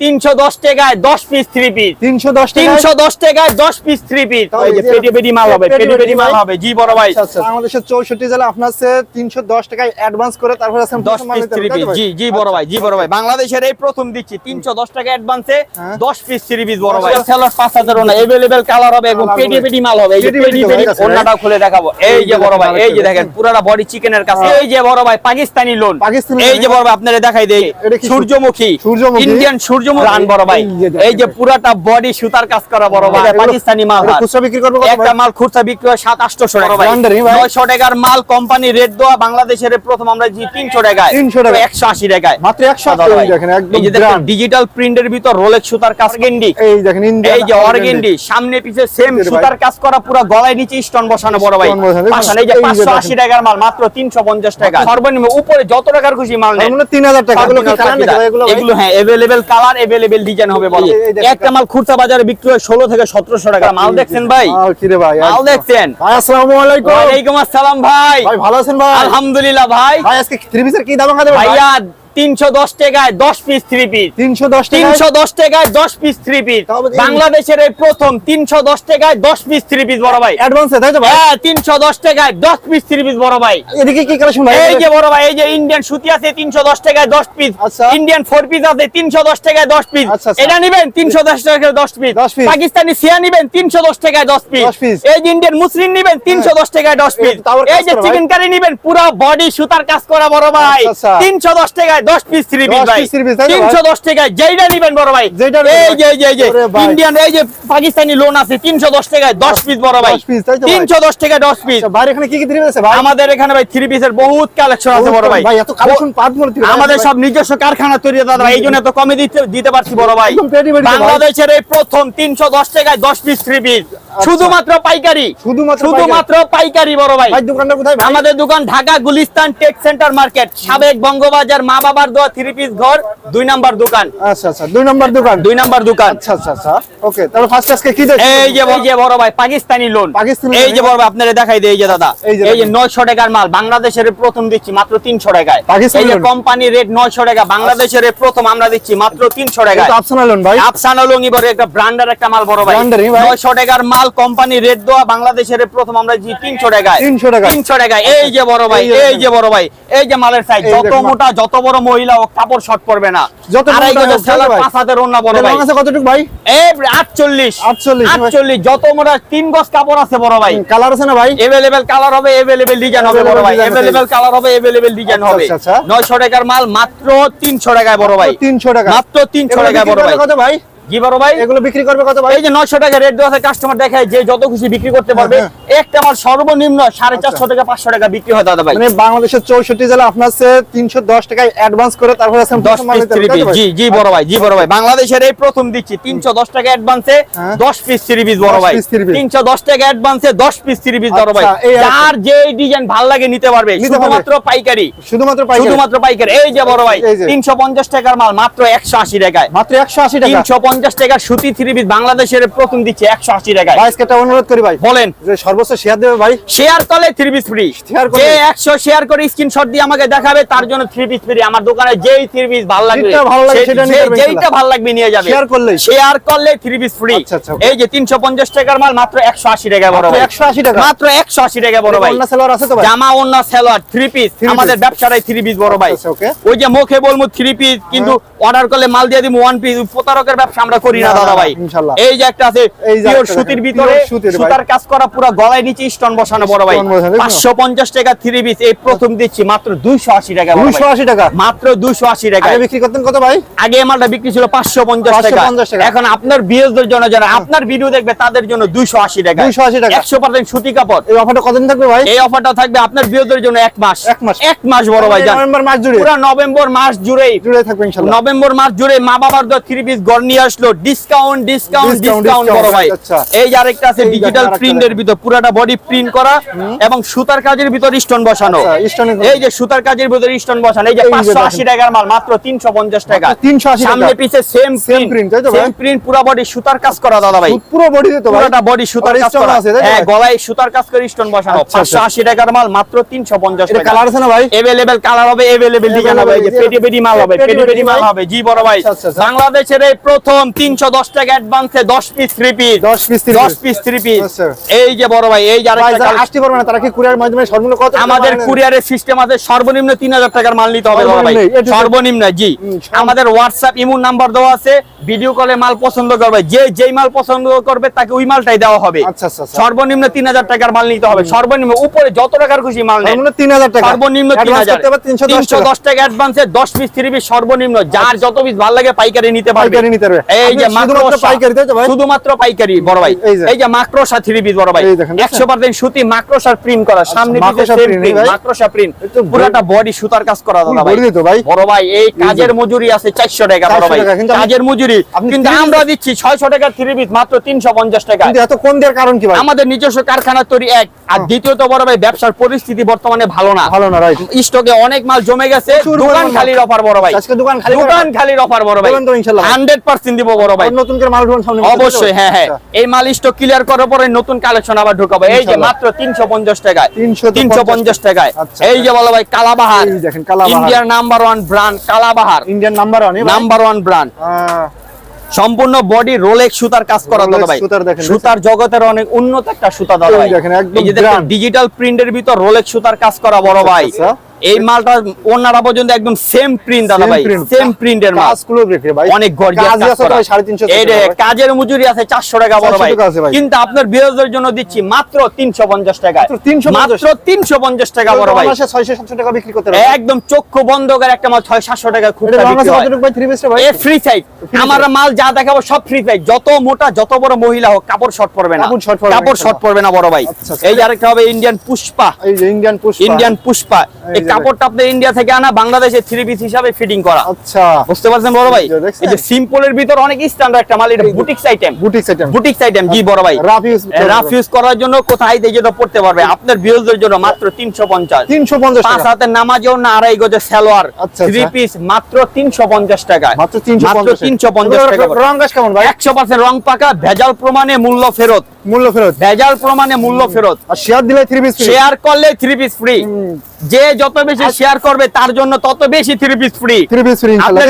তিনশো দশ টাকায় দশ পিস থ্রি পিস তিনশো দশ তিনশো দশ টাকায় দশ পিস থ্রি পিস তাও এই যে এই যে পেটি পেটি মাল হবে পেটি পেটি পেটি পেটি মাল হবে। জি বড় ভাই। বাংলাদেশের চৌষট্টি জেলা আপনার তিনশো দশ টাকায় অ্যাডভান্স করে তারপরে দশ পিস থ্রি পিস জি জি বড় ভাই জি বড় ভাই। বাংলাদেশের এই প্রথম দিচ্ছি তিনশো দশ টাকা অ্যাডভান্সে। দশ পিস থ্রি পিস বড় ভাই। সেলার পাঁচ হাজার না এভেলেবেল কালার হবে এবং পেটি পেটি মাল হবে। পেটি অন্যটাও খুলে দেখাবো। এই যে বড় ভাই এই যে দেখেন পুরাটা বডি চিকেনের কাছে। হ্যাঁ। এই যে বড় ভাই পাকিস্তানি লোন এই যে বড় ভাই আপনারা দেখাই দেয় সূর্যমুখী। সূর্যমুখী? ইন্ডিয়ান সূর্যমুখী রান বড় ভাই। এই যে দেখেন। এই যে পুরাটা বডি সুতার কাজ করা বড় ভাই। পাকিস্তানি মাল খুচরা বিক্রি করব একটা মাল খুচরা বিক্রি হয় সাত আটশো টাকা ভাই। Wondering ভাই। নয়শো টাকার মাল কোম্পানি রেট দেওয়া বাংলাদেশের প্রথম আমরা জি তিনশো টাকায়। 300 টাকা। একশো আশি টাকায়। মাত্র 180 দাদা ভাই। দেখেন, একদম এই যে দেখেন brand। ডিজিটাল প্রিন্টের ভিতর রোলেক্স সুতার কাজ গেন্ডি। এই দেখেন এই যে অর্গেন্ডি সামনে পিছে সেম সুতার কাজ করা পুরো গলায় নিচে স্টোন বসানো বড় ভাই। এই যে পাঁচশো আশি টাকার মাল মাত্র তিনশো পঞ্চাশ টাকা। সর্বনিম্ন উপরে যত টাকার খুশি মাল মানে তিন হাজার টাকা? এগুলো হ্যাঁ এভেলেবেল কালার এভেলেবেল ডিজাইন হবে বলো। একটা মাল খুচরা বাজারে বিক্রি হয় ষোলো থেকে সতেরোশো টাকা। মাল দেখছেন ভাই? ভাই মাল দেখছেন? ভাই আসসালামু আলাইকুম। ওয়ালাইকুম আসসালাম ভাই। ভাই ভালো আছেন ভাই? আলহামদুলিল্লাহ ভাই। ভাই আজকে থ্রি পিসের কি দাম ভাই ভাইয়া তিনশো দশ টাকায় দশ পিস থ্রি পিস তিনশো দশ তিনশো দশ টাকায় দশ পিস থ্রি বাংলাদেশের এই প্রথম তিনশো দশ টাকায় দশ পিস থ্রি পিস বড় ভাই অ্যাডভান্সে তাই তো হ্যাঁ তিনশো দশ টাকায় দশ পিস থ্রি পিস বড় ভাই এদিকে কি কালেকশন ভাই এই যে বড় ভাই এই যে ইন্ডিয়ান সুতি আছে তিনশো দশ টাকায় দশ পিস আচ্ছা। ইন্ডিয়ান ফোর পিস আছে তিনশো দশ টাকায় দশ পিস আচ্ছা, আচ্ছা। এটা নিবেন তিনশো দশ টাকায় দশ পিস 10 piece। পাকিস্তানি সিয়া নিবেন তিনশো দশ টাকায় দশ 10 পিস এই যে ইন্ডিয়ান মুসলিম নিবেন তিনশো দশ টাকায় দশ পিস এই যে চিকেন কারি নিবেন পুরো বডি সুতার কাজ করা বড় ভাই আচ্ছা, আচ্ছা। তিনশো দশ টাকায় দশ পিস থ্রি পিস ভাই। ভাই? টাকায় যেইটা নিবেন বড় ভাই। যেইটা এই যে এই যে এই যে ওরে ভাই। ইন্ডিয়ান এই যে পাকিস্তানি লোন আছে তিনশো দশ টাকায় দশ পিস বড় ভাই। 10 ভাই? টাকায় পিস আচ্ছা, এখানে কি কি থ্রি পিস আছে ভাই? আমাদের এখানে ভাই থ্রি পিসের বহুত কালেকশন আছে বড় ভাই। ভাই এত কালেকশন পাঁচ মনে আমাদের সব নিজস্ব কারখানা তৈরি দাদা এই জন্য এত কমে দিতে দিতে পারছি বড় ভাই। ভাই। বাংলাদেশের এই প্রথম তিনশো দশ টাকায় দশ পিস থ্রি পিস শুধুমাত্র পাইকারি। শুধুমাত্র শুধুমাত্র পাইকারি বড় ভাই। ভাই দোকানটা কোথায় ভাই? আমাদের দোকান Dhaka Gulistan tech centre market সাবেক বঙ্গবাজার মা বাবার দোয়া থ্রি পিস ঘর দুই নাম্বার দোকান আচ্ছা আচ্ছা দুই নম্বর দোকান দুই নাম্বার দোকান আচ্ছা আচ্ছা আচ্ছা ওকে তাহলে ফার্স্ট আজকে কি দেখছি এই যে এই যে বড় ভাই পাকিস্তানি লোন পাকিস্তানি এই যে বড় ভাই আপনারা দেখাই দেই এই যে দাদা এই যে এই যে দেখেন। নয়শো টাকার মাল বাংলাদেশের প্রথম দিচ্ছি মাত্র তিনশো টাকায় পাকিস্তানি এই যে কোম্পানি রেট নয়শো টাকা বাংলাদেশের প্রথম আমরা দিচ্ছি মাত্র তিনশো টাকায় এটা অপশনাল লোন ভাই আফসানা লুঙ্গি বড় একটা ব্র্যান্ডের একটা মাল বড় ভাই Brand এরই ভাই। নয়শো টাকার মাল কোম্পানি রেট দেওয়া বাংলাদেশের প্রথম আমরা দিচ্ছি তিনশো টাকায় 300 টাকায়। তিনশো টাকায় এই যে বড় ভাই এই। যে বড় ভাই এই যে মালের সাইজ যত মোটা যত বড় মহিলা ও কাপড় শর্ট পড়বে না। যত আড়াই মোটা গজের হোক, পাঁচ হাতের অন্য বড় ভাই। কতটুকু ভাই? এই আটচল্লিশ। 48 আটচল্লিশ যত মোটা তিন গজ কাপড় আছে বড় ভাই। কালার আছে না ভাই? এভেলেবেল কালার হবে এভেলেবেল ডিজাইন হবে বড় ভাই। এভেলেবেল কালার হবে এভেলেবেল ডিজাইন আচ্ছা, হবে। আচ্ছা, আচ্ছা। নয়শো টাকার মাল মাত্র তিনশো টাকায় বড় ভাই। তিনশো টাকা। মাত্র 300 এগুলো টাকায় বিক্রি বড় ভাই। কত ভাই? জি বড় ভাই। এগুলো বিক্রি করবে কত ভাই? এই যে নয়শো টাকা রেট দেওয়া আছে কাস্টমার দেখায় যে যত খুশি বিক্রি করতে পারবে হ্যাঁ, একটা মাল সর্বনিম্ন সাড়ে চারশো টাকা পাঁচশো টাকা বিক্রি হয় দাদা ভাই। মানে বাংলাদেশের চৌষট্টি জেলা আপনার তিনশো দশ টাকায় অ্যাডভান্স করে তারপরে দশ জি জি বড় ভাই জি বড় ভাই। বাংলাদেশের এই প্রথম দিচ্ছি তিনশো দশ টাকা অ্যাডভান্সে। দশ পিস থ্রি পিস বড় ভাই। তিনশো দশ টাকা অ্যাডভান্সে দশ পিস থ্রি পিস বড় ভাই। আচ্ছা। যার যে ডিজাইন ভালো লাগে নিতে পারবে। শুধুমাত্র পাইকারি। শুধুমাত্র শুধুমাত্র পাইকারি। এই যে বড় ভাই তিনশো পঞ্চাশ টাকার মাল মাত্র একশো আশি টাকায়। মাত্র একশো আশি টাকা। তিনশো পঞ্চাশ টাকার সুতি থ্রি পিস বাংলাদেশের প্রথম দিচ্ছে একশো আশি টাকায়। অনুরোধ করি ভাই। বলেন। সর্বোচ্চ শেয়ার দেবে ভাই? শেয়ার করলে থ্রি পিস ফ্রি যে একশো শেয়ার করে স্ক্রিনশট দিয়ে আমাকে দেখাবে তার জন্য থ্রি পিস ফ্রি আমার দোকানে যেই থ্রি পিস ভালো লাগবে যেটা ভালো লাগে সে- সেটা নিয়ে যে- যাবে যেইটা ভালো লাগবে নিয়ে যাবে। Share করলেই? শেয়ার করলে থ্রি পিস ফ্রি আচ্ছা, আচ্ছা, okay. এই যে তিনশো পঞ্চাশ টাকার মাল মাত্র একশো আশি টাকা বড় মাত্র ভাই। 180 টাকা? মাত্র একশো আশি টাকা বড় ভাই। অন্য আছে তো জামা অন্য সেলোয়ার থ্রি পিস আমাদের ব্যবসাটাই থ্রি পিস বড় ভাই। আচ্ছা, ওই যে মুখে বলব থ্রি পিস কিন্তু অর্ডার করলে মাল দিয়ে দিব ওয়ান পিস প্রতারকের ব্যবসা আমরা করি না দাদা ভাই। এই যে একটা আছে সুতির ভিতরে। সুতার কাজ করা পুরো গলায় নিচে স্টোন বসানো বড় ভাই। Stone বসানো, দেখছ? পাঁচশো পঞ্চাশ টাকা থ্রি পিস এই প্রথম দিচ্ছি মাত্র দুইশো আশি টাকা বড় ভাই। দুইশো আশি টাকা? মাত্র দুইশো আশি টাকা। আগে বিক্রি করতেন কত ভাই? আগে মালটা বিক্রি ছিল পাঁচশো পঞ্চাশ টাকা। 550 টাকা। এখন আপনার বিয়েদের জন্য যারা আপনার ভিডিও দেখবে তাদের জন্য দুইশো আশি টাকা। 280 টাকা। একশো পার্সেন্ট সুতি কাপড়। এই অফারটা কতদিন থাকবে ভাই? এই অফারটা থাকবে আপনার বিয়েদের জন্য এক মাস। এক মাস। এক মাস বড় ভাই নভেম্বর মাস জুড়ে। পুরো নভেম্বর মাস জুড়েই। জুড়ে থাকবে ইনশাল্লাহ। নভেম্বর মাস জুড়ে মা বাবার দর থ্রি পিস গড় নিয়ে আসলো। ডিসকাউন্ট ডিসকাউন্ট ডিসকাউন্ট বড় ভাই। আচ্ছা। এই আরেকটা আছে ডিজিটাল প্রিন্টের ভিতর পুরো পুরোটা বডি প্রিন্ট করা এবং সুতার কাজের ভিতর স্টোন বসানো। আচ্ছা, এই যে সুতার কাজের ভিতর স্টোন বসানো এই যে এই যে পাঁচশো আশি দেখেন। টাকার মাল মাত্র তিনশো পঞ্চাশ টাকা। মাত্র 380 সামনে পিছে সেম তাই তো সেম প্রিন্ট পুরো বডি সুতার কাজ করা দাদা ভাই। পুরো বডি দিতে ভাই? পুরোটা বডি সুতার আবার কাজ করা। আছে, হ্যাঁ গলায় সুতার কাজ করে স্টোন বসানো। আচ্ছা, পাঁচশো আশি টাকার মাল মাত্র তিনশো পঞ্চাশ এটা টাকা। কালার আছে না ভাই? এভেলেবেল কালার হবে এভেলেবেল ডিজাইন হবে। এই যে পেটি পেটি মাল হবে পেটি পেটি মাল হবে। জি বড় ভাই। আচ্ছা, আচ্ছা, আচ্ছা। বাংলাদেশের এই প্রথম 310 টাকা অ্যাডভান্সে 10 piece three piece 10 piece three 10 piece three piece আচ্ছা। এই যে বড় ভাই এই যে ভাই আরেকটা যারা আসতে পারবে না তারা কি কুরিয়ার মাধ্যমে সর্বনিম্ন কত আমাদের কুরিয়ারের সিস্টেম আছে সর্বনিম্ন তিন হাজার টাকার মাল নিতে হবে ভাই। সর্বনিম্ন, এটা তো- সর্বনিম্ন জি। আমাদের হোয়াটসঅ্যাপ ইমুন নাম্বার দেওয়া আছে ভিডিও কলে মাল পছন্দ করবে। যে যেই মাল পছন্দ করবে তাকে ওই মালটাই দেওয়া হবে। আচ্ছা আচ্ছা আচ্ছা। সর্বনিম্ন তিন হাজার টাকার মাল নিতে হবে। সর্বনিম্ন উপরে যত টাকার খুশি মাল নেন। সর্বনিম্ন 3000 টাকা। সর্বনিম্ন তিন Advance হাজার। করতে হবে 310 টাকা। অ্যাডভান্সে দশ পিস থ্রি পিস সর্বনিম্ন। যার যত পিস ভালো লাগে পাইকারি নিতে পারবে। পাইকারি নিতে পারবে। এই যে শুধুমাত্র পাইকারি? শুধুমাত্র বড় ভাই। এই যে। যে থ্রি পিস বড় ভাই। এই দেখেন, দেখছেন? একশো পার্সেন্ট সুতি মাকড়সার প্রিন্ট করা সামনে পিছে মাকড়সা প্রিন্ট পুরোটা বডি সুতার কাজ করা দাদা ভাই। বডি ভাই। বড় ভাই এই কাজের মজুরি আছে চারশো টাকা বড় ভাই। টাকা, কাজের মজুরি কিন্তু আমরা দিচ্ছি ছয়শো টাকার থ্রি পিস মাত্র তিনশো পঞ্চাশ টাকা। কিন্তু এত কম দেওয়ার কারণ কি ভাই? আমাদের নিজস্ব কারখানা তৈরি এক। আর দ্বিতীয়ত বড় ভাই ব্যবসার পরিস্থিতি বর্তমানে ভালো না। ভালো না রাইট স্টকে অনেক মাল জমে গেছে। দোকান খালির অফার বড় ভাই। আজকে দোকান খালি দোকান খালির অফার বড় ভাই? হান্ড্রেড পার্সেন্ট দিব বড় ভাই। নতুন করে মাল ঢুকান সামনে অবশ্যই হ্যাঁ হ্যাঁ। আচ্ছা। এই মাল স্টক ক্লিয়ার করার পরে নতুন কালেকশন আবার ঢুকাবো। এই যে মাত্র তিনশো পঞ্চাশ টাকায়। তিনশো পঞ্চাশ টাকায়। আচ্ছা, এই যে বলো ভাই কালাবাহার। দেখেন, ইন্ডিয়ার number one brand কালাবাহার। Indian number one number one brand সম্পূর্ণ বডি রোলেক্স সুতার কাজ করা দাদা ভাই। সুতার জগতের অনেক উন্নত একটা সুতা দাদা ভাই। ডিজিটাল প্রিন্টের ভিতর রোলেক্স সুতার কাজ করা বড় ভাই। আচ্ছা। এই মালটা ওনারা পর্যন্ত একদম সেম প্রিন্ট দাদা ভাই সেম প্রিন্টের মাল। কাজগুলো দেখে ভাই। অনেক গর্জিয়াস কাজ আছে করা। 350 এই রে কাজের মজুরি আছে 400 টাকা বড় ভাই। টাকা। কিন্তু আপনার বিরোধীদের জন্য দিচ্ছি মাত্র 350 টাকা। মাত্র 350 টাকা বড় ভাই। 600 700 টাকা বিক্রি করতে পারবে একদম চক্ষু বন্ধ করে একটা মাল 6 700 টাকা খুব ভাই? 3 পিসটা ভাই? এ ফ্রি সাইজ আমার মাল যা দেখাবো সব ফ্রি সাইজ যত মোটা যত বড় মহিলা হোক কাপড় শর্ট পড়বে না। কাপড় শর্ট পড়বে না বড় ভাই। আচ্ছা, আচ্ছা। এই আরেকটা হবে ইন্ডিয়ান পুষ্পা এই যে ইন্ডিয়ান পুষ্পা ইন্ডিয়ান পুষ্পা কাপড়টা আপনার ইন্ডিয়া থেকে আনা বাংলাদেশে থ্রি পিস হিসাবে ফিটিং করা আচ্ছা বুঝতে পারছেন বড় ভাই এই যে সিম্পলের ভিতর অনেক স্ট্যান্ডার্ড একটা মাল এটা boutiques item item boutiques item জি বড় ভাই রাফ ইউজ রাফ ইউজ করার জন্য কোথায় দিয়ে যেটা পড়তে পারবে আপনার জন্য মাত্র 350 350 পাঁচ নামাজেও না আড়াই গজের সালোয়ার আচ্ছা, থ্রি আচ্ছা। পিস মাত্র 350 টাকা মাত্র 350 মাত্র 350 টাকা রং গাছ কেমন ভাই 100% রং পাকা ভেজাল প্রমাণে মূল্য ফেরত মূল্য ফেরত। ভেজাল প্রমাণে মূল্য ফেরত। আর শেয়ার দিলে 3 পিস শেয়ার করলে থ্রি পিস ফ্রি যে যত বেশি শেয়ার করবে তার জন্য তত বেশি three piece free 3 piece free আপনার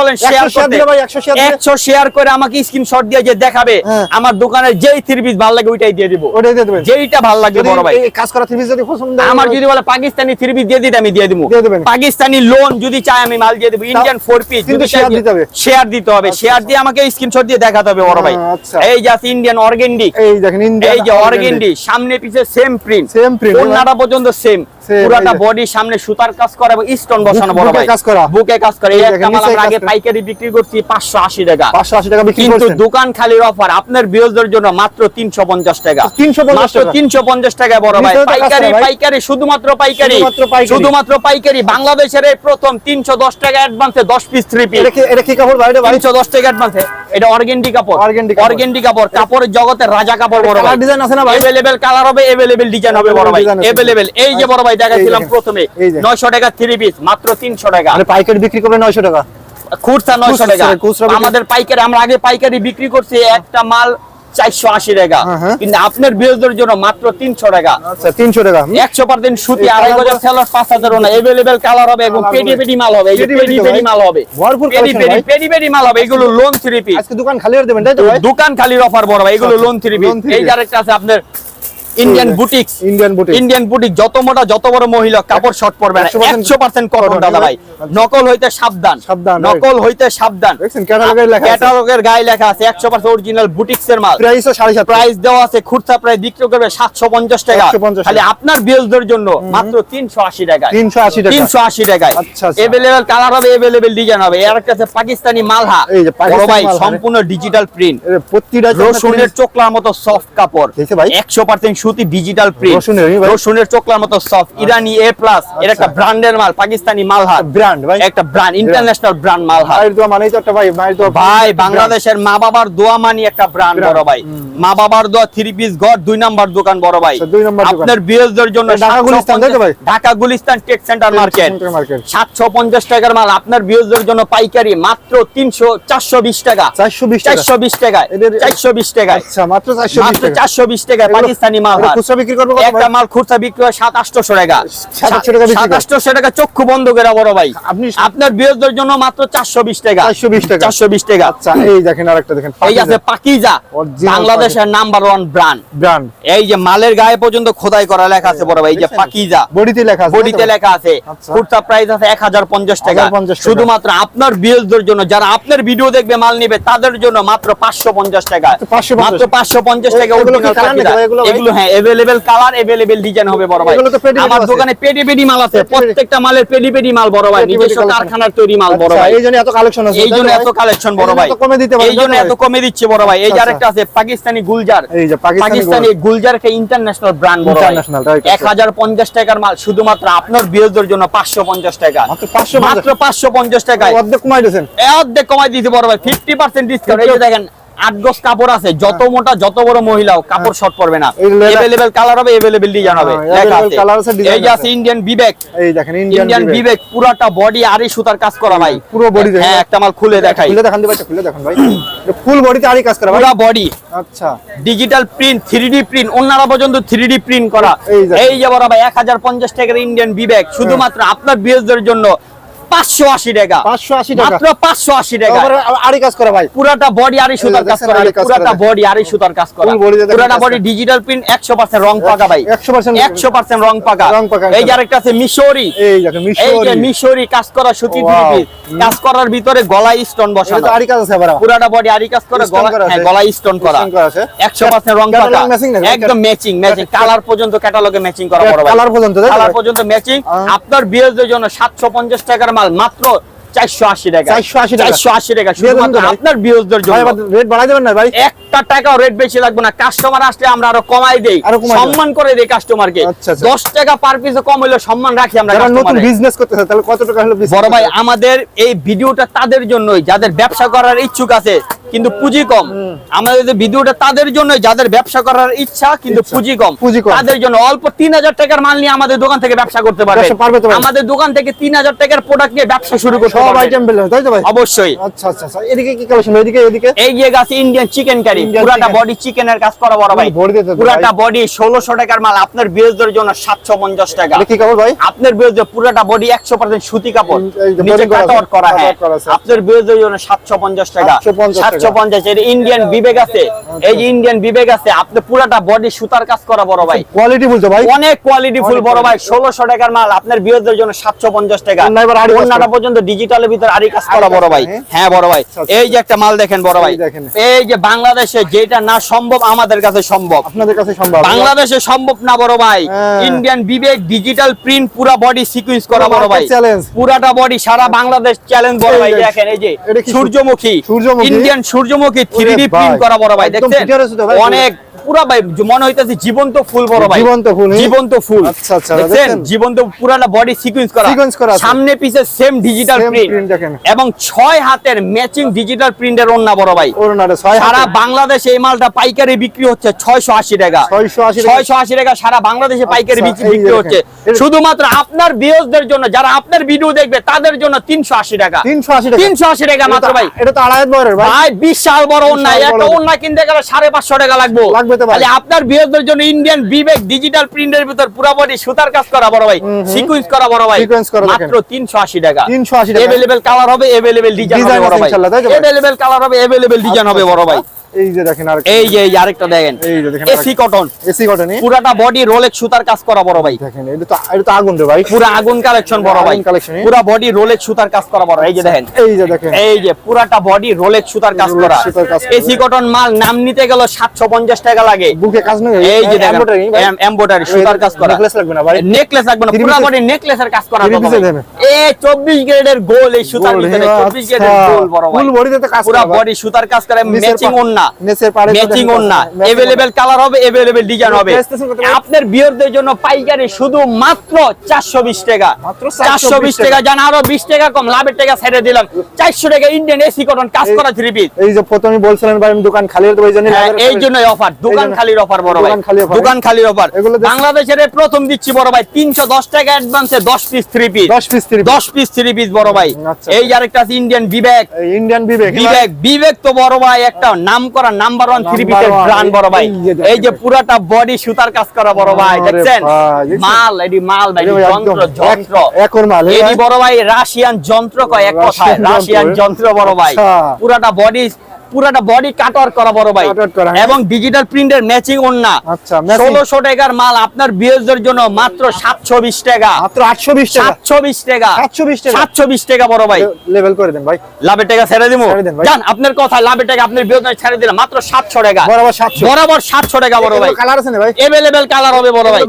বলেন শেয়ার করতে। 100 share দিলে- 100 শেয়ার করে আমাকে স্ক্রিনশট দিয়ে যে দেখাবে হ্যাঁ। আমার দোকানের যেই থ্রি পিস ভালো লাগে ওইটাই দিয়ে দিব। ওটাই দিয়ে দেবেন। যেইটা ভালো লাগে বড় ভাই। এই কাজ করা 3 পিস যদি পছন্দ হয় আমার যদি বলে পাকিস্তানি থ্রি পিস দিয়ে দিতে আমি দিয়ে দিব। পাকিস্তানি লোন যদি চাই আমি মাল দিয়ে দেবো। ইন্ডিয়ান ফোর পিস কিন্তু share দিতে হবে। শেয়ার দিতে হবে। শেয়ার দিয়ে আমাকে স্ক্রিনশট দিয়ে দেখাতে হবে বড় ভাই। আচ্ছা। এই জাস্ট ইন্ডিয়ান অর্গেন্ডি এই দেখেন ইন্ডিয়া এই যে অর্গেন্ডি সামনে পিছে সেম প্রিন্ট সেম প্রিন্ট ওড়নাটা পর্যন্ত সেম পুরাটা বডি সামনে সুতার কাজ করা এবং স্টোন বসানো বড় ভাই। কাজ করা। বুকে কাজ করে। এই একটা মাল আমরা আগে পাইকারি বিক্রি করছি 580 টাকা। 580 টাকা বিক্রি কিন্তু দোকান খালির অফার আপনার বিরোধীদের জন্য মাত্র 350 টাকা। 350 টাকা। 350 টাকা বড় ভাই। পাইকারি পাইকারি শুধুমাত্র পাইকারি। শুধুমাত্র পাইকারি। বাংলাদেশের এই প্রথম 310 টাকা অ্যাডভান্সে 10 পিস 3 পিস এটা কি এটা কি কাপড় ভাই? এটা 310 টাকা অ্যাডভান্সে এটা অর্গেন্ডি কাপড়। অর্গেন্ডি কাপড়। কাপড়ের জগতের রাজা কাপড় বড় ভাই। ডিজাইন আছে না ভাই? এভেলেবেল কালার হবে এভেলেবেল ডিজাইন হবে বড় ভাই। এভেলেবেল এই যে বড় ভাই এই প্রথমে। 900 টাকা 3 পিস মাত্র 300 টাকা। পাইকারি বিক্রি করবে 900 টাকা। খুচরা 900 খুচরা, টাকা। আমাদের পাইকারি আমরা আগে পাইকারি বিক্রি করছি একটা মাল 480 টাকা। কিন্তু আপনার বিরোধীদের জন্য মাত্র 300 টাকা। 300 টাকা। হুম? 100% সুতি আড়াই colour গজার গুলো- সেলর 5000 না এভেলেবেল কালার হবে এবং পেডি পেডি মাল হবে। পেডি পেডি পেডি পেডি ভাই। মাল হবে। পেডি পেডি পেডি পেডি মাল হবে। এগুলো লোন থ্রি পিস দোকান খালি দেবেন দোকান খালির অফার বড় এগুলো লোন থ্রি পিস এই piece। আছে আপনার Indian boutiques Indian boutique Indian boutique যত মোটা যত বড় মহিলা কাপড় শর্ট পড়বে না। 100% কটন দাদা ভাই। আচ্ছা। নকল হইতে সাবধান। নকল হইতে সাবধান। দেখছেন ক্যাটালগের লেখা ক্যাটালগের গায়ে লেখা আছে একশো পার্সেন্ট অরিজিনাল বুটিক্স এর মাল। প্রাইসও 750 প্রাইস দেওয়া আছে খুচরা প্রাইস বিক্রি করবে সাতশো পঞ্চাশ টাকা। খালি আপনার বিয়েজদের জন্য মাত্র তিনশো আশি টাকা 380 টাকা। তিনশো আশি টাকায়। আচ্ছা, আচ্ছা। কালার হবে এভেলেবেল ডিজাইন হবে। এর আছে পাকিস্তানি মালহা। এই যে ভাই সম্পূর্ণ ডিজিটাল প্রিন্ট প্রতিটা রসুনের চোখলার মতো সফট কাপড়। দেখছে ভাই? একশো পার্সেন্ট সুতি ডিজিটাল প্রিন্ট রসুনের, চোকলার মতো সফট ইরানি এ প্লাস এর একটা ব্র্যান্ডের মাল পাকিস্তানি মালহার ব্র্যান্ড ভাই। একটা ব্র্যান্ড ইন্টারন্যাশনাল ব্র্যান্ড মালহার মায়ের দোয়া মানেই তো একটা ভাই মায়ের দোয়া। ভাই বাংলাদেশের মা বাবার দোয়া মানি একটা ব্র্যান্ড বড় ভাই। মা বাবার দোয়া থ্রি পিস ঘর দুই নাম্বার দোকান বড় ভাই। আচ্ছা। আপনার বিএসদের জন্য ঢাকা গুলিস্তান, ভাই? Dhaka Gulistan tech centre market Center market। সাতশো পঞ্চাশ টাকার মাল আপনার বিএসদের জন্য পাইকারি মাত্র তিনশো চারশো বিশ টাকা। 420 টাকা। চারশো বিশ টাকা এদের- চারশো বিশ টাকায়। আচ্ছা মাত্র 420 টাকা। চারশো বিশ টাকায় এগুলো- পাকিস্তানি মাল এটা খুচরা বিক্রি করব একটা মাল খুচরা বিক্রি হয় সাত আটশো টাকা। সাত আটশো টাকা বিক্রি সাত করে। আটশো টাকা চক্ষু বন্ধ করে বড় ভাই। আপনি- আপনার বিরোধের জন্য মাত্র চারশো বিশ টাকা। 420 টাকা। চারশো বিশ টাকা। আচ্ছা এই দেখেন আরেকটা দেখেন। এই আছে পাকিজা। বাংলাদেশের নাম্বার ওয়ান ব্র্যান্ড ব্র্যান্ড এই যে মালের গায়ে পর্যন্ত খোদাই করা লেখা আছে বড় ভাই এই যে পাকিজা। বডিতে লেখা আছে বডিতে লেখা আছে। আচ্ছা। কুর্তা প্রাইস আছে এক হাজার পঞ্চাশ টাকা। শুধুমাত্র আপনার বিয়ের জন্য যারা আপনার ভিডিও দেখবে মাল নিবে তাদের জন্য মাত্র পাঁচশো পঞ্চাশ টাকা। 550 মাত্র পাঁচশো পঞ্চাশ টাকা এগুলো হ্যাঁ এভেলেবেল কালার এভেলেবেল ডিজাইন হবে বড় ভাই। আমার দোকানে পেডি পেডি মাল আছে। প্রত্যেকটা মালের পেডি পেডি মাল বড় ভাই। নিজস্ব কারখানার তৈরি মাল বড় আচ্ছা, ভাই। এই জন্য এত কালেকশন আছে এই জন্য তাই তো এত কালেকশন বড় ভাই। কমে দিতে পারেন এই জন্য তাই তো এত কমে দিচ্ছে বড় ভাই। এই যে আচ্ছা, আরেকটা আছে পাকিস্তানি গুলজার। এই যে পাকিস্তানি গুলজার। একটা ইন্টারন্যাশনাল ব্র্যান্ড বড় ভাই। International, right, এক হাজার পঞ্চাশ টাকার মাল শুধুমাত্র আপনার বিয়ের জন্য পাঁচশো পঞ্চাশ টাকা। মাত্র 550 মাত্র পাঁচশো পঞ্চাশ টাকায়। অর্ধেক কমাই দিয়েছেন। অর্ধেক কমাই দিতে বড় ভাই। ফিফটি পার্সেন্ট ডিসকাউন্ট এই যে দেখেন আট গজ কাপড় আছে যত মোটা যত বড় মহিলাও কাপড় শর্ট পড়বে না। এভেলেবেল কালার হবে এভেলেবেল ডিজাইন হবে হ্যাঁ, design এই যে আছে। ইন্ডিয়ান বিবেক এই দেখেন ইন্ডিয়ান বিবেক পুরাটা বডি আরই সুতার কাজ করা ভাই। পুরো দেখেন। হ্যাঁ একটা মাল খুলে দেখাই। খুলে দেখান দিবা খুলে দেখান ভাই। ফুল বডিতে আরই কাজ করা ভাই। পুরা বডি আচ্ছা। Digital print three D print অন্যরা পর্যন্ত থ্রি ডি প্রিন্ট করা। এই যে- বড় ভাই এক হাজার পঞ্চাশ টাকার ইন্ডিয়ান বিবেক শুধুমাত্র আপনার বিয়ের জন্য পাঁচশো আশি টাকা। 580 টাকা। মাত্র পাঁচশো আশি টাকা। কাজ করা ভাই। পুরাটা বডি আড়াই সুতার কাজ করা পুরাটা বডি আড়াই সুতার কাজ করা। Full body তে দেখেন পুরাটা বডি ডিজিটাল প্রিন্ট একশো পার্সেন্ট রং পাকা ভাই। 100% একশো পার্সেন্ট রং পাকা। এই যে আরেকটা আছে মিশরি। এই যে মিশরি। মিশরি কাজ করা সুতি কাজ করার ভিতরে গলায় স্টোন বসানো। তো কাজ আছে পুরাটা বডি আড়ি কাজ করা গলা হ্যাঁ। গলায় স্টোন করা। আছে। একশো পার্সেন্ট রং পাকা। একদম ম্যাচিং ম্যাচিং কালার পর্যন্ত ক্যাটালগে ম্যাচিং করা বড় কালার পর্যন্ত কালার পর্যন্ত ম্যাচিং আপনার বিয়ের জন্য সাতশো পঞ্চাশ টাকার মাল মাত্র চারশো আশি টাকা। 480 টাকা। চারশো আশি টাকা শুধুমাত্র আপনার বিয়ের জন্য। রেট বাড়াই দেবেন না ভাই? একটা টাকাও রেট বেশি লাগবে না। কাস্টমার আসলে আমরা আরও কমাই দেই। আরও কমাই দেন। সম্মান করে দেই কাস্টমারকে। দশ টাকা পার পিসে কম হইলে সম্মান রাখি আমরা যারা নতুন কাস্টমারে বিজনেস করতেছে তাহলে কত টাকা হলো বড় ভাই আমাদের এই ভিডিওটা তাদের জন্যই যাদের ব্যবসা করার ইচ্ছুক আছে কিন্তু পুঁজি কম। আমাদের যে ভিডিওটা তাদের জন্যই যাদের ব্যবসা করার ইচ্ছা কিন্তু পুঁজি কম। পুঁজি কম। তাদের জন্য অল্প তিন হাজার টাকার মাল নিয়ে আমাদের দোকান থেকে ব্যবসা করতে পারবে? আমাদের দোকান থেকে তিন হাজার টাকার প্রোডাক্ট নিয়ে ব্যবসা শুরু করতে সব পারবে আইটেম পেলে তাই তো ভাই? অবশ্যই। আচ্ছা আচ্ছা আচ্ছা। এদিকে কি কালেকশন? এদিকে এদিকে এই যে গাছে ইন্ডিয়ান চিকেন কারি পুরাটা বডি চিকেনের কাজ করা বড় ভাই। Body তে তো পুরাটা বডি ষোলোশো টাকার মাল আপনার বিয়ের জন্য সাতশো পঞ্চাশ টাকা। কি কাপড় ভাই? আপনার পুরাটা বডি একশো পার্সেন্ট সুতি কাপড়। নিচে করা হ্যাঁ। আছে। আপনার জন্য সাতশো পঞ্চাশ টাকা। 750 টাকা। সাতশো পঞ্চাশ এটা ইন্ডিয়ান বিবেক আছে। এই যে ইন্ডিয়ান বিবেক আছে আপনার পুরাটা বডি সুতার কাজ করা বড় ভাই। কোয়ালিটি বলছো ভাই। অনেক কোয়ালিটি ফুল বড় ভাই। quality। ষোলোশো টাকার মাল আপনার বিয়ের জন্য সাতশো পঞ্চাশ টাকা। অন্য এবার ডিজিটালের ভিতরে আড়ি কাজ করা বড় ভাই। হ্যাঁ? বড় ভাই। এই যে একটা মাল দেখেন বড় ভাই। এই যে বাংলাদেশে যেটা না সম্ভব আমাদের কাছে সম্ভব। আপনাদের কাছে সম্ভব। বাংলাদেশে সম্ভব না বড় ভাই। হ্যাঁ। ইন্ডিয়ান বিবেক ডিজিটাল প্রিন্ট পুরা বডি সিকুয়েন্স করা বড় ভাই। পুরাটা বডি সারা বাংলাদেশ চ্যালেঞ্জ বড় ভাই। দেখেন এই যে সূর্যমুখী? ইন্ডিয়ান সূর্যমুখী থ্রি ডি ওরে প্রিন্ট করা বড় ভাই। ভাই, অনেক পুরা ভাই মনে হইতেছে জীবন্ত ফুল বড় ভাই। জীবন্ত ফুল? জীবন্ত ফুল। আচ্ছা, আচ্ছা, দেখছেন? দেখছেন? জীবন্ত পুরাটা বডি সিকুয়েন্স করা। Sequence করা সামনে পিছে সেম ডিজিটাল প্রিন্ট দেখেন। এবং ছয় হাতের ম্যাচিং ডিজিটাল প্রিন্টের ওন্না বড় ভাই। সারা বাংলাদেশে এই মালটা পাইকারি বিক্রি হচ্ছে ছয়শো আশি টাকা। 680 টাকা। টাকা সারা বাংলাদেশে পাইকারি আচ্ছা, বিক্রি। হচ্ছে। শুধুমাত্র আপনার বিয়সদের জন্য যারা আপনার ভিডিও দেখবে তাদের জন্য তিনশো আশি টাকা। 380 টাকা। তিনশো আশি টাকা মাত্র ভাই। এটা তো আড়াই বরের ভাই। ভাই বিশাল বড় অন্যায় একটা বড়। অন্যায় কিনতে গেলে সাড়ে পাঁচশো টাকা লাগবে। লাগবে ভাই। আপনার বিয়ের জন্য ইন্ডিয়ান বিবেক ডিজিটাল প্রিন্টের ভিতর পুরাপুরি সুতার কাজ করা বড় ভাই। সিকোয়েন্স করা বড় ভাই। Sequence করা মাত্র তিনশো আশি টাকা। 380 টাকা। अवेलेबल কালার হবে अवेलेबल ডিজাইন হবে বড় ভাই। ইনশাআল্লাহ, তাই তো ভাই? কালার হবে अवेलेबल ডিজাইন হবে বড় ভাই। এই যে দেখেন আর এই যে এই আরেকটা দেখেন। এই যে দেখেন এসি কটন এসি কটন পুরাটা বডি রোলেক্স সুতার কাজ করা বড় ভাই। দেখেন এটা তো এটা তো আগুন রে ভাই। পুরা আগুন কালেকশন বড় ভাই। আগুন পুরা বডি রোলেক্স সুতার কাজ করা বড়। এই যে দেখেন। এই যে দেখেন। এই যে পুরাটা বডি রোলেক্স সুতার কাজ করা। সুতার কাজ করা। এসি কটন মাল নাম নিতে গেল সাতশো পঞ্চাশ টাকা লাগে। বুকে কাজ নেই এই যে এমব্রয়ডারি সুতার কাজ করা। নেকলেস লাগবে না ভাই। নেকলেস লাগবে না। Three বডি নেকলেসের কাজ করা এ ভাই। দেবে। এ 24 গ্রেডের গোল এই সুতার ভিতরে হ্যাঁ, 24 গ্রেডের। গোল বড় ভাই। কাজ করা। বডি সুতার কাজ করে ম্যাচিং ওন্না ওন্না ম্যাচিং ওন্না এভেলেবেল কালার হবে এভেলেবেল ডিজাইন হবে। Price দিচ্ছেন কত ভাই? আপনার বিয়ারদের জন্য পাইকারি শুধু মাত্র 420 টাকা। মাত্র 420 টাকা। জান আরও 20 টাকা কম লাভের টাকা ছেড়ে দিলাম। 400 টাকা ইন্ডিয়ান এসি কটন কাজ করা থ্রি পিস এই যে প্রথমে বলছিলেন ভাই আমি দোকান খালি তো ওই এই জন্যই অফার দোকান খালির অফার বড় ভাই। দোকান খালি offer, দোকান খালির অফার বাংলাদেশের প্রথম দিচ্ছি বড় ভাই 310 টাকা অ্যাডভান্সে 10 piece three piece 10 piece 3 10 piece three piece বড় ভাই। আচ্ছা। এই আরেকটা আছে ইন্ডিয়ান বিবেক ইন্ডিয়ান বিবেক বিবেক বিবেক তো বড় ভাই একটা নাম করা নাম্বার ওয়ান থ্রি পিসের one, বড় ভাই এই যে। পুরাটা বডি সুতার কাজ করা বড় ভাই দেখছেন মাল এডি মাল ভাই যন্ত্র যন্ত্র একর মাল, এডি। বড় ভাই রাশিয়ান যন্ত্র কয় এক কথায় রাশিয়ান যন্ত্র বড় ভাই আচ্ছা। পুরাটা বডি পুরাটা বডি কাটার করা বড় ভাই। এবং ডিজিটাল প্রিন্টের ম্যাচিং ওন্না আচ্ছা, ষোলোশো টাকার মাল আপনার বিয়ের জন্য মাত্র সাতশো বিশ টাকা। মাত্র 820 টাকা? সাতশো বিশ টাকা। 720 টাকা। সাতশো বিশ টাকা বড় ভাই। লেভেল করে দেন ভাই। লাভের টাকা ছেড়ে দিব। জান আপনার কথা লাভের টাকা আপনার বিরোধী ছেড়ে দিলাম। মাত্র সাতশো টাকা। বরাবর 700 বরাবর সাতশো টাকা বড় ভাই। কালার আছে না ভাই? এভেলেবেল কালার হবে বড় ভাই।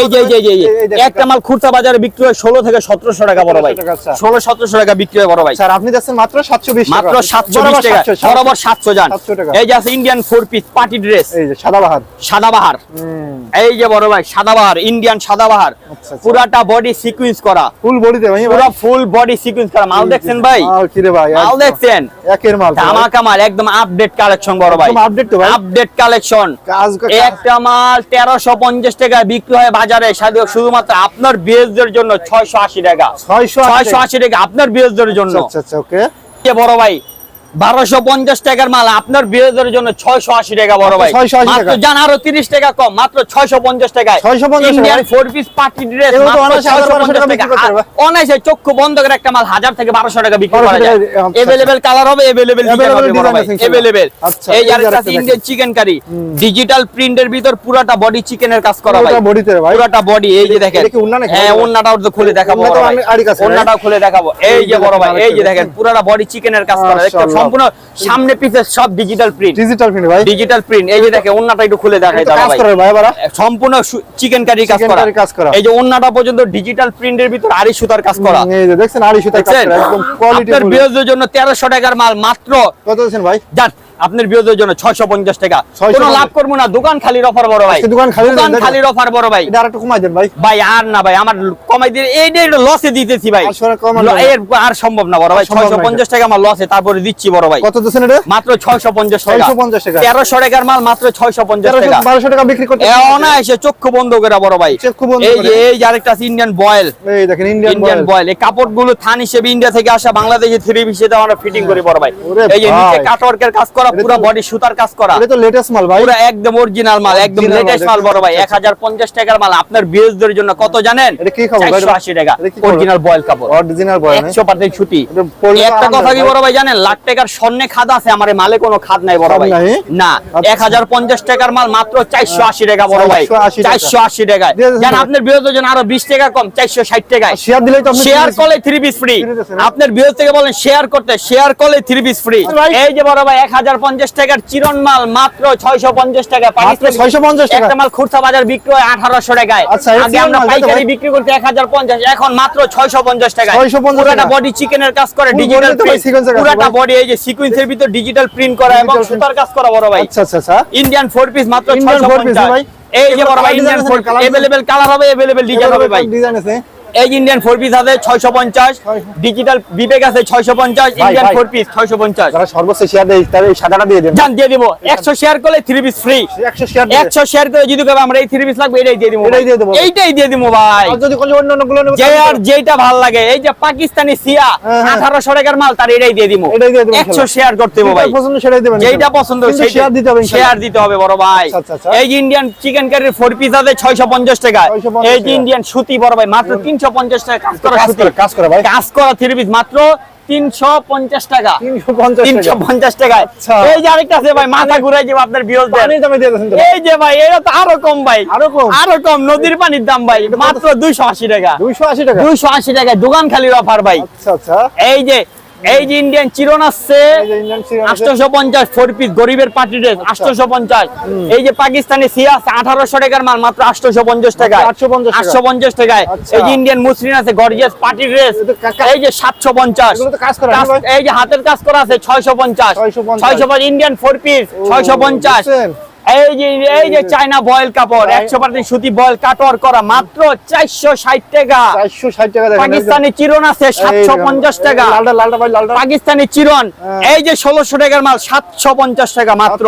এই যে এই যে। একটা মাল খুচরা বাজারে বিক্রি হয় ষোলো থেকে সতেরোশো টাকা বড় ভাই। 1700 টাকা, আচ্ছা। ষোলো সতেরোশো টাকা বিক্রি হয় বড় ভাই। স্যার আপনি যাচ্ছেন মাত্র 720 টাকা। মাত্র সাতশো বিশ টাকা। 700, বরাবর সাতশো যান 700 টাকা। এই যে আছে Indian four piece party dress এই যে সাদাবাহার। সাদাবাহার। এই যে বড় ভাই সাদাবাহার ইন্ডিয়ান সাদাবাহার। আচ্ছা, আচ্ছা। পুরাটা বডি সিকুয়েন্স করা। ফুল বডিতে ভাই পুরো ফুল বডি সিকুয়েন্স করা। মাল দেখছেন ভাই? মাল কি ভাই মাল দেখছেন? একের মাল ধামাকা মাল একদম আপডেট কালেকশন বড় ভাই। update তো ভাই। আপডেট কালেকশন একটা মাল তেরোশো পঞ্চাশ টাকা বিক্রি হয় বাজারে। শুধুমাত্র আপনার বিএসদের জন্য ছয়শো আশি টাকা। 680 ছয়শো আশি টাকা। আপনার বিএসদের জন্য। আচ্ছা আচ্ছা ওকে। কে বড় ভাই বারোশো পঞ্চাশ টাকার মাল। আপনার বিয়েদের জন্য ছয়শো আশি টাকা বড় ভাই। 680 মাত্র টাকা। জান আরও তিরিশ টাকা কম মাত্র ছয়শো পঞ্চাশ টাকায়। 650 ইন্ডিয়ান টাকা। ফোর পিস পার্টি ড্রেস অনায়াসে চক্ষু বন্ধ করে একটা মাল হাজার থেকে বারোশো টাকা বিক্রি করা যায়। টাকা, আচ্ছা, এভেলেবেল কালার হবে এভেলেবেল এভেলেবেল আচ্ছা, এই এই আর যে একটা আরেকটা ইন্ডিয়ান চিকেন কারি ডিজিটাল প্রিন্টের ভিতর পুরাটা বডি চিকেনের কাজ করা ভাই। পুরোটা বডি এই যে দেখেন? হ্যাঁ তো খুলে দেখাবো কাছে। ওড়নাটাও খুলে দেখাবো। এই যে বড় ভাই এই যে দেখেন পুরাটা বডি চিকেনের কাজ করা। সম্পূর্ণ সামনে পিছে সব ডিজিটাল প্রিন্ট ডিজিটাল প্রিন্ট ভাই। ডিজিটাল প্রিন্ট এই যে দেখে ওন্নাটা একটু খুলে দেখাই দাও কাজ ভাই। করে ভাই বারা সম্পূর্ণ চিকেন কারি কাজ করা। কাজ করা। এই যে ওন্নাটা পর্যন্ত ডিজিটাল প্রিন্টের ভিতর আড়ি সুতার কাজ করা। এই যে দেখছেন আড়ি সুতার কাজ করা একদম কোয়ালিটি আপনার বিয়ের জন্য তেরোশো টাকার মাল মাত্র। কত দেন ভাই? যান। আপনার বিয়ের জন্য ছয়শো পঞ্চাশ টাকা। কোনো লাভ করব না। দোকান খালির অফার বড় ভাই। দোকান খালি দোকান খালির অফার বড় ভাই। এটা আরেকটু কমাই দেন ভাই। ভাই আর না ভাই আমার কমাই দিয়ে এই লসে দিতেছি ভাই। এর আর সম্ভব না বড় ভাই। ছয়শো পঞ্চাশ টাকা আমার লসে তারপরে দিচ্ছি বড় ভাই। কত দিচ্ছেন এটা? মাত্র ছয়শো পঞ্চাশ টাকা। 650 টাকা। তেরোশো টাকার মাল মাত্র ছয়শো পঞ্চাশ টাকা। বারোশো টাকা বিক্রি করতে অনায়াসে চক্ষু বন্ধ করে বড় ভাই। চক্ষু বন্ধ এই যে। এই আরেকটা ইন্ডিয়ান বয়েল এই দেখেন ইন্ডিয়ান ইন্ডিয়ান বয়েল এই কাপড়গুলো থান হিসেবে ইন্ডিয়া থেকে আসা বাংলাদেশে থ্রি পিসে আমরা ফিটিং করি বড় ভাই। এই যে নিচে। কাটওয়ার্কের কাজ করা এটা পুরো বডি সুতার কাজ করা। এটা তো লেটেস্ট মাল ভাই। পুরো একদম অরিজিনাল মাল একদম লেটেস্ট মাল বড় ভাই। এক হাজার পঞ্চাশ টাকার মাল। আপনার বিয়েজদের জন্য কত জানেন? এটা কি খাব ভাই? চারশো আশি টাকা? অরিজিনাল বয়েল কাপড়। অরিজিনাল বয় একশো পার্সেন্ট ছুটি একটা কথা কি বড় ভাই জানেন? লাখ টাকার স্বর্ণে খাদ আছে আমার মালে কোনো খাদ নাই বড় ভাই। না। আচ্ছা। এক হাজার পঞ্চাশ টাকার মাল মাত্র চারশো আশি টাকা বড় ভাই। 480 টাকা। জান। আপনার বিয়ের জন্য আরও বিশ টাকা কম চারশো ষাট টাকায়। শেয়ার দিলেই তো আপনি শেয়ার কলে থ্রি পিস ফ্রি? আপনার বিয়ের থেকে বলেন শেয়ার করতে শেয়ার কলে থ্রি পিস ফ্রি এই যে বড় ভাই এক হাজার পঞ্চাশ টাকার চিরন মাল মাত্র ছয়শো পঞ্চাশ টাকা। মাত্র 650 টাকা? একটা মাল খুচরা বাজার বিক্রি হয় আঠারোশো টাকায়। আচ্ছা, আগে আমরা পাইকারি বিক্রি করতে এক হাজার পঞ্চাশ এখন মাত্র ছয়শো পঞ্চাশ 650 পুরাটা টাকা। বডি চিকেনের কাজ করে ডিজিটাল পুরাটা। বডি এই যে সিকুয়েন্সের ভিতর ডিজিটাল প্রিন্ট করা এবং। সুতার কাজ করা বড় ভাই। আচ্ছা আচ্ছা আচ্ছা। ইন্ডিয়ান ফোর পিস মাত্র ছয়শো পঞ্চাশ। এই যে বড় ভাই ইন্ডিয়ান ফোর এভেলেবেল কালার হবে এভেলেবেল ডিজাইন হবে ভাই। ডিজাইন আছে। এই ইন্ডিয়ান ফোর পিস আছে ছয়শো পঞ্চাশ। ডিজিটাল বিবেক আছে ছয়শো পঞ্চাশ ইন্ডিয়ান ফোর পিস ছয়শো পঞ্চাশ। সর্বোচ্চ শেয়ার দেয় তার সাদাটা দিয়ে দেন জান দিয়ে দিব। একশো শেয়ার করলে থ্রি পিস ফ্রি একশো শেয়ার করে যদি কেউ আমরা এই থ্রি পিস লাগবে এটাই দিয়ে দিব। এটাই দিয়ে দেবো। এইটাই দিয়ে দিব ভাই। যদি কোনো অন্য অন্যগুলো নেবে যে আর যেটা ভালো লাগে এই যে পাকিস্তানি সিয়া হ্যাঁ, হ্যাঁ। আঠারোশো টাকার মাল তার এটাই দিয়ে দিব। একশো শেয়ার করতে হবে ভাই। পছন্দ সেটাই দেবেন যেটা পছন্দ শেয়ার দিতে হবে শেয়ার দিতে হবে বড় ভাই। এই ইন্ডিয়ান চিকেন কারির ফোর পিস আছে ছয়শো পঞ্চাশ টাকা এই ইন্ডিয়ান সুতি বড় ভাই। মাত্র তিনশো পঞ্চাশ টাকা কাজ করা কাজ সুতি। করে কাজ করে ভাই? কাজ করা থ্রি পিস মাত্র তিনশো পঞ্চাশ টাকা। তিনশো পঞ্চাশ টাকায়। আচ্ছা। এই যে আরেকটা আছে ভাই মাথা ঘুরাই যে আপনার বিরোধ এই যে ভাই এটা তো আরও কম ভাই। আরও কম? নদীর পানির দাম ভাই মাত্র দুইশো আশি টাকা। 280 টাকা? দুইশো আশি টাকায় দোকান খালির অফার ভাই। আচ্ছা আচ্ছা। এই যে এই যে ইন্ডিয়ান চিরন আসছে। আটশোশো পঞ্চাশ ফোর পিস গরিবের পার্টি ড্রেস আটশোশো পঞ্চাশ। এই যে পাকিস্তানি সিয়া আছে আঠারোশো টাকার মাল মাত্র আটশোশো পঞ্চাশ টাকা 850 আটশো পঞ্চাশ টাকায়। আচ্ছা। এই যে ইন্ডিয়ান মুসলিম আছে গর্জিয়াস পার্টি ড্রেস এই যে সাতশো পঞ্চাশ। কাজ করা, এই যে হাতের কাজ করা আছে ছয়শো পঞ্চাশ। 650 ছয়শো ইন্ডিয়ান ফোর পিস ছয়শো পঞ্চাশ? এই যে এই যে চায়না বয়েল কাপড় একশো পার্সেন্ট সুতি বয়েল কাটওয়ার করা মাত্র চারশো ষাট টাকা। 460 টাকা দেখেন, এই যে- পাকিস্তানি চিরন আছে সাতশো পঞ্চাশ টাকা। লালটা লালটা ভাই লালটা। পাকিস্তানি চিরন হ্যাঁ। এই যে ষোলোশো টাকার মাল সাতশো পঞ্চাশ টাকা মাত্র।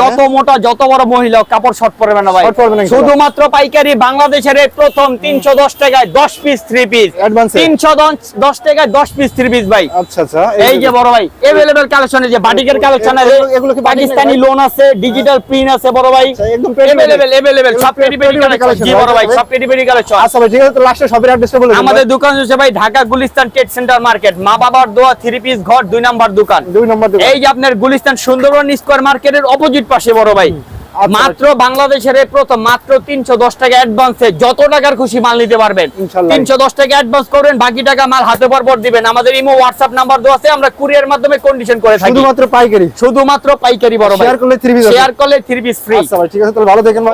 যত মোটা যত বড় মহিলা কাপড় শর্ট না ভাই। শুধুমাত্র পাইকারি বাংলাদেশের এই প্রথম তিনশো দশ টাকায় দশ পিস থ্রি পিস? তিনশো দশ টাকায় দশ পিস থ্রি পিস ভাই। আচ্ছা আচ্ছা। এই যে বড় ভাই এভেলেবেল কালেকশন যে বাটিকের কালেকশন আছে এগুলো- পাকিস্তানি লোন আছে ডিজিটাল প্রিন্ট আছে বড় ভাই? একদম পেটি পেটি। এভেলেবেল এভেলেবেল সব এগুলো পেটি পেটি পেটি পেটি কালেকশন জি বড় ভাই সব পেটি পেটি কালেকশন আচ্ছা ভাই ঠিক আছে তো লাস্টে সবের অ্যাড্রেসটা বলে আমাদের দোকান হচ্ছে ভাই Dhaka Gulistan trade centre market. মা বাবার দোয়া থ্রি পিস ঘর দুই নাম্বার দোকান। দুই নম্বর দোকান। এই যে আপনার গুলিস্তান সুন্দরবন স্কোয়ার মার্কেটের অপোজিট পাশে বড় ভাই। মাত্র বাংলাদেশের এই প্রথম মাত্র তিনশো দশ টাকা অ্যাডভান্সে যত টাকার খুশি মাল নিতে পারবেন। তিনশো দশ টাকা অ্যাডভান্স করবেন বাকি টাকা মাল হাতে পর পর দিবেন। আমাদের ইমো হোয়াটসঅ্যাপ নাম্বার দেওয়া আছে আমরা কুরিয়ার মাধ্যমে কন্ডিশন করে থাকি। শুধুমাত্র পাইকারি? শুধুমাত্র পাইকারি বড় শেয়ার করলে থ্রি পিস শেয়ার করলে থ্রি পিস ফ্রি আচ্ছা ভাই ঠিক আছে তাহলে ভালো দেখেন